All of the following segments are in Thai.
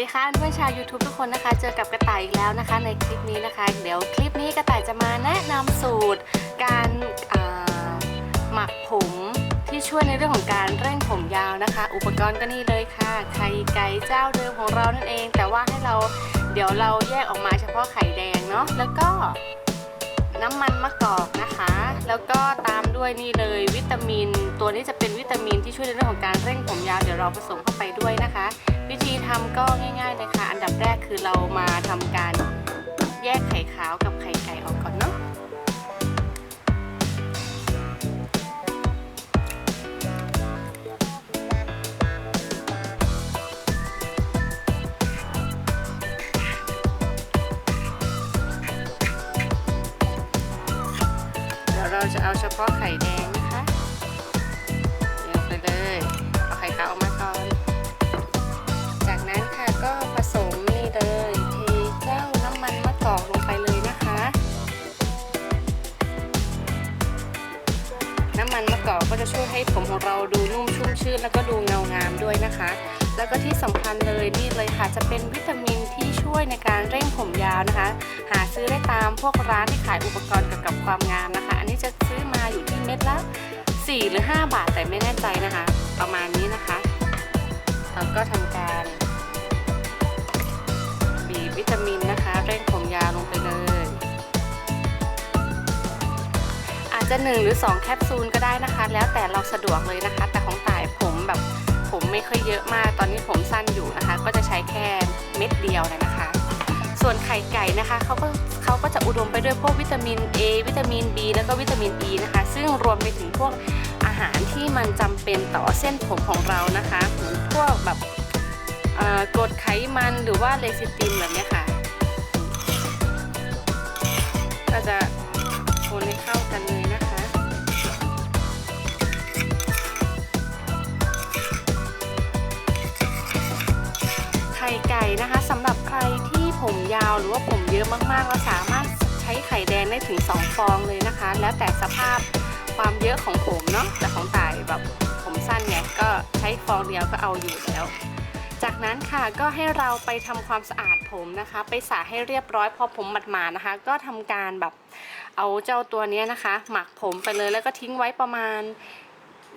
ดีค่ะเพื่อนชาว YouTube ทุกคนนะคะ เจอกับกระต่ายอีกแล้วนะคะ ในคลิปนี้นะคะ เดี๋ยวคลิปนี้กระต่ายจะมาแนะนำสูตร การหมักผมที่ช่วยในเรื่องของการเร่งผมยาวนะคะ อุปกรณ์ก็นี่เลยค่ะไข่ไก่เจ้าเดิมของเรานั่นเอง แต่ว่าให้เราเดี๋ยวเราแยกออกมาเฉพาะไข่แดงเนาะแล้วก็น้ำมันมะกอกนะคะ แล้วก็ตามด้วยนี่เลยวิตามิน ตัวนี้จะเป็นวิตามินที่ช่วยในเรื่องของการเร่งผมยาว เดี๋ยวเราผสมเข้าไปด้วยนะคะ วิธีทำก็ เรามาทำการแยกไข่ขาวกับไข่ไก่ออกก่อนเนาะเดี๋ยวเราจะเอาเฉพาะไข่แดง มันมะกอกก็จะช่วยให้ผมของเราดูนุ่มชุ่มชื่น แล้วก็ดูเงางามด้วยนะคะ แล้วก็ที่สำคัญเลยนี่เลยค่ะจะเป็นวิตามินที่ช่วยในการเร่งผมยาวนะคะ หาซื้อได้ตามพวกร้านที่ขายอุปกรณ์เกี่ยวกับความงามนะคะ อันนี้จะซื้อมาอยู่ที่เม็ดละ4 หรือ 5 บาทแต่ไม่แน่ใจนะคะ ประมาณนี้นะคะเราก็ทำการบีบวิตามินนะคะ เร่งผมยาวลงไป จะ 1 หรือ 2 แคปซูลก็ได้นะคะ แล้วแต่เราสะดวกเลยนะคะ แต่ของต่ายผมแบบผมไม่ค่อยเยอะมาก ตอนนี้ผมสั้นอยู่นะคะ ก็จะใช้แค่เม็ดเดียวเลยนะคะ ส่วนไข่ไก่นะคะเขาก็เขาก็จะอุดมไปด้วยพวกวิตามิน A วิตามิน B แล้วก็วิตามิน E นะคะ ซึ่งรวมไปถึงพวกอาหารที่มันจำเป็นต่อเส้นผมของเรานะคะเหมือนพวกแบบกรดไขมันหรือว่าเลซิตินแบบนี้ค่ะ ไข่ไก่นะคะสำหรับใครที่ผมยาวหรือว่าผมเยอะมากๆเราสามารถใช้ไข่แดงได้ถึง 2 ฟองเลยนะคะ แล้วแต่สภาพความเยอะของผมเนาะแต่ของต่ายแบบผมสั้นไงก็ใช้ฟองเดียวก็เอาอยู่แล้ว จากนั้นค่ะก็ให้เราไปทำความสะอาดผมนะคะ ไปสระให้เรียบร้อยพอผมหมาดๆนะคะ ก็ทำการแบบเอาเจ้าตัวนี้นะคะ หมักผมไปเลยแล้วก็ทิ้งไว้ประมาณ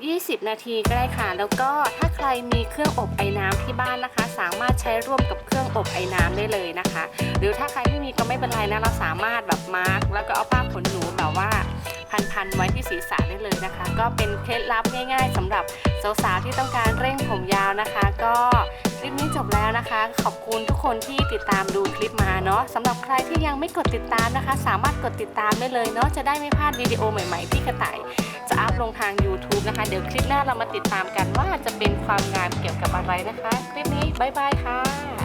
20 นาทีก็ได้ค่ะ แล้วก็ถ้าใครมีเครื่องอบไอ้น้ำที่บ้านนะคะ สามารถใช้ร่วมกับเครื่องอบไอ้น้ำได้เลยนะคะ หรือถ้าใครไม่มีก็ไม่เป็นไรนะเราสามารถแบบมาร์กแล้วก็เอาผ้าขนหนูแบบว่าพันๆไว้ที่ศีรษะได้เลยนะคะ ก็เป็นเคล็ดลับง่าย ๆสำหรับสาวๆที่ต้องการเร่งผมยาวนะคะ ก็คลิปนี้จบแล้วนะคะ ขอบคุณทุกคนที่ติดตามดูคลิปมาเนาะสำหรับใครที่ยังไม่กดติดตามนะคะ สามารถกดติดตามได้เลยเนาะจะได้ไม่พลาดวิดีโอใหม่ ๆ ที่กระต่าย จะอัพลงทาง YouTube นะคะ เดี๋ยวคลิปหน้าเรามาติดตามกันว่าจะเป็นความงามเกี่ยวกับอะไรนะคะ คลิปนี้บ๊ายบายค่ะ